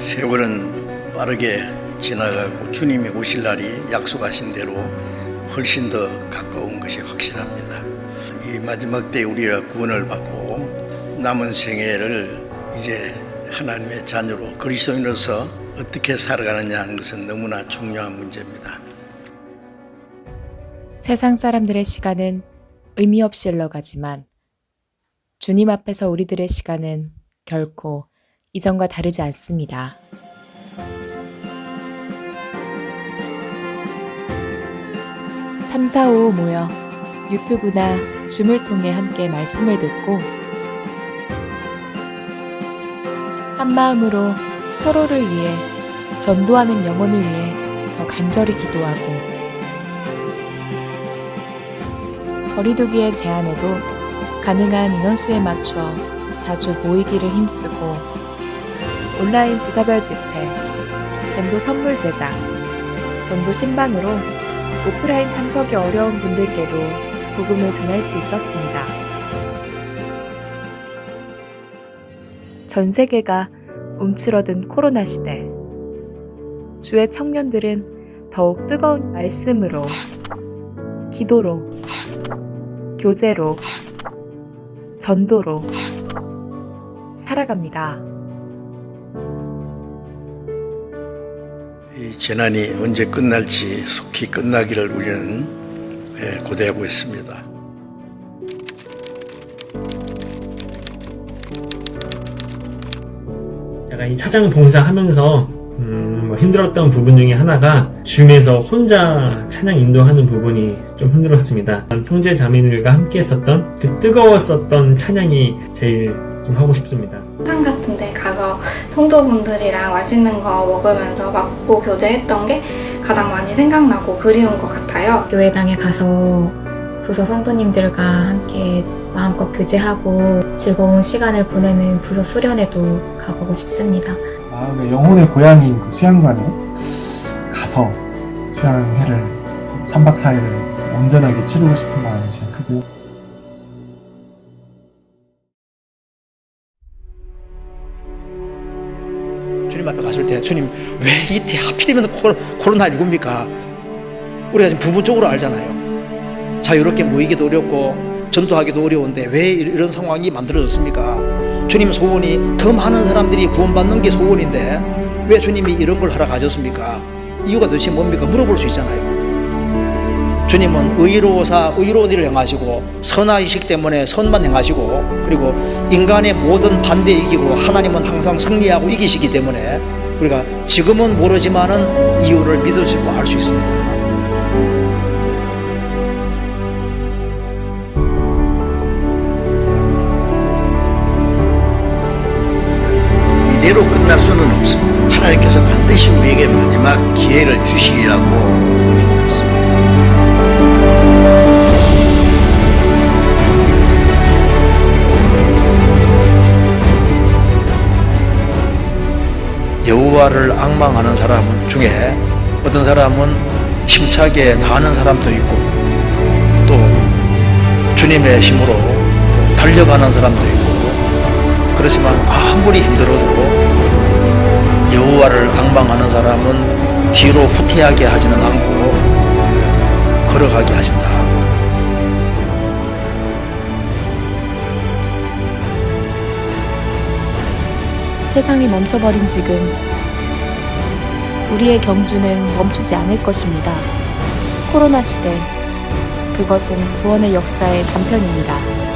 세월은 빠르게 지나가고 주님이 오실 날이 약속하신 대로 훨씬 더 가까운 것이 확실합니다. 이 마지막 때 우리가 구원을 받고 남은 생애를 이제 하나님의 자녀로 그리스도인으로서 어떻게 살아가느냐 하는 것은 너무나 중요한 문제입니다. 세상 사람들의 시간은 의미 없이 흘러가지만 주님 앞에서 우리들의 시간은 결코 이전과 다르지 않습니다. 참사오 모여 유튜브나 줌을 통해 함께 말씀을 듣고 한 마음으로 서로를 위해 전도하는 영혼을 위해 더 간절히 기도하고 거리두기의 제한에도 가능한 인원수에 맞춰 자주 모이기를 힘쓰고 온라인 부서별 집회, 전도 선물 제작, 전도 신방으로 오프라인 참석이 어려운 분들께도 복음을 전할 수 있었습니다. 전 세계가 움츠러든 코로나 시대, 주의 청년들은 더욱 뜨거운 말씀으로, 기도로, 교제로, 전도로 살아갑니다. 이 재난이 언제 끝날지 속히 끝나기를 우리는 예, 고대하고 있습니다. 제가 이 사장 봉사 하면서 음, 뭐 힘들었던 부분 중에 하나가 줌에서 혼자 찬양 인도하는 부분이 좀 힘들었습니다. 형제 자매들과 함께 했었던 그 뜨거웠었던 찬양이 제일 좀 하고 싶습니다. 식당 같은 데 가서 성도분들이랑 맛있는 거 먹으면서 맞고 교제했던 게 가장 많이 생각나고 그리운 것 같아요. 교회당에 가서 부서 성도님들과 함께 마음껏 교제하고 즐거운 시간을 보내는 부서 수련회도 가보고 싶습니다. 마음의 영혼의 고향인 그 수양관에 가서 수양회를 3박 4일을 온전하게 치르고 싶은 마음이 제일 크고요. 주님 앞에 갔을 때 주님 왜 이때 하필이면 코로나19입니까? 우리가 지금 부분적으로 알잖아요. 자유롭게 모이기도 어렵고 전도하기도 어려운데 왜 이런 상황이 만들어졌습니까? 주님 소원이 더 많은 사람들이 구원받는 게 소원인데 왜 주님이 이런 걸 하러 가셨습니까? 이유가 도대체 뭡니까? 물어볼 수 있잖아요. 주님은 의로사 의로운 일을 행하시고 선하이식 때문에 선만 행하시고 그리고 인간의 모든 반대 이기고 하나님은 항상 승리하고 이기시기 때문에 우리가 지금은 모르지만은 이유를 믿을 수 있고 알 수 있습니다. 이대로 끝날 수는 없습니다. 하나님께서 반드시 우리에게 마지막 기회를 주시리라고 믿고 있습니다. 여호와를 악망하는 사람은 중에 어떤 사람은 힘차게 나가는 사람도 있고 또 주님의 힘으로 또 달려가는 사람도 있고 그렇지만 아무리 힘들어도 여호와를 악망하는 사람은 뒤로 후퇴하게 하지는 않고 걸어가게 하신다. 세상이 멈춰버린 지금 우리의 경주는 멈추지 않을 것입니다. 코로나 시대 그것은 구원의 역사의 단편입니다.